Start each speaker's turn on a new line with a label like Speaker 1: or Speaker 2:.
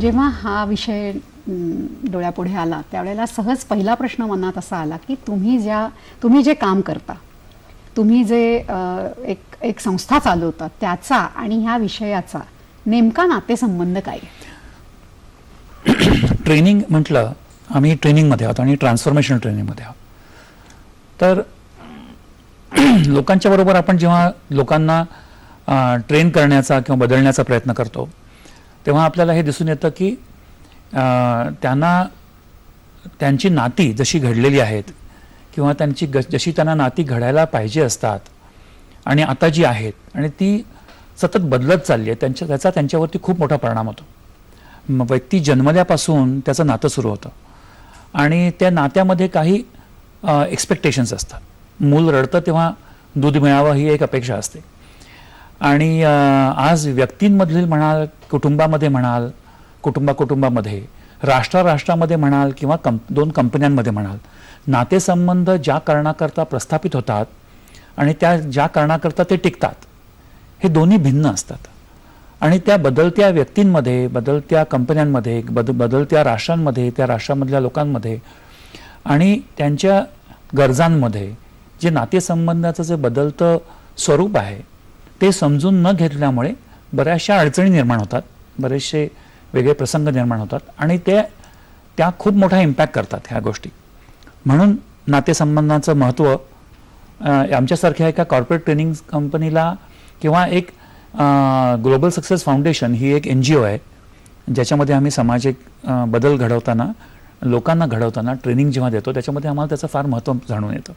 Speaker 1: जेव्हा हा विषय डोळ्यापुढे आला त्यावेळेला सहज पहिला प्रश्न मनात असा आला की तुम्ही ज्या तुम्ही जे काम करता तुम्ही जे एक एक संस्था चालवता त्याचा आणि ह्या विषयाचा नेमका नातेसंबंध काय
Speaker 2: ट्रेनिंग म्हटलं आम्ही ट्रेनिंगमध्ये आहोत आणि ट्रान्सफॉर्मेशन ट्रेनिंगमध्ये आहोत. तर लोकांच्या बरोबर आपण जेव्हा लोकांना ट्रेन करण्याचा किंवा बदलण्याचा प्रयत्न करतो तेव्हा आपल्याला हे दिसून येतं की त्यांना त्यांची नाती जशी घडलेली आहेत किंवा त्यांची ग जशी त्यांना नाती घडायला पाहिजे असतात आणि आता जी आहेत आणि ती सतत बदलत चालली आहे त्यांच्या त्याचा त्यांच्यावरती खूप मोठा परिणाम होतो. व्यक्ती जन्मल्यापासून त्याचं नातं सुरू होतं आणि त्या नात्यामध्ये काही एक्सपेक्टेशन्स असतात. मूल रडतं तेव्हा दूध मिळावं ही एक अपेक्षा असते. आणि आज व्यक्तींमधील म्हणाल कुटुंबामध्ये म्हणाल कुटुंबा कुटुंबामध्ये राष्ट्रा राष्ट्रामध्ये म्हणाल किंवा कंप दोन कंपन्यांमध्ये म्हणाल नातेसंबंध ज्या कारणाकरता प्रस्थापित होतात आणि त्या ज्या कारणाकरता ते टिकतात हे दोन्ही भिन्न असतात. आणि त्या बदलत्या व्यक्तींमध्ये बदलत्या कंपन्यांमध्ये बद बदलत्या राष्ट्रांमध्ये त्या राष्ट्रामधल्या लोकांमध्ये आणि त्यांच्या गरजांमध्ये जे नातेसंबंधाचं जे बदलतं स्वरूप आहे ते समजून न घेतल्यामुळे बऱ्याचशा अडचणी निर्माण होतात बरेचसे वेगळे प्रसंग निर्माण होतात आणि ते त्या खूप मोठा इम्पॅक्ट करतात ह्या गोष्टी. म्हणून नातेसंबंधाचं महत्त्व आमच्यासारख्या एका कॉर्पोरेट ट्रेनिंग कंपनीला किंवा एक ग्लोबल सक्सेस फाउंडेशन ही एक एन जी ओ आहे ज्याच्यामध्ये आम्ही सामाजिक बदल घडवताना लोकांना घडवताना ट्रेनिंग जेव्हा देतो त्याच्यामध्ये आम्हाला त्याचं फार महत्त्व जाणून येतं.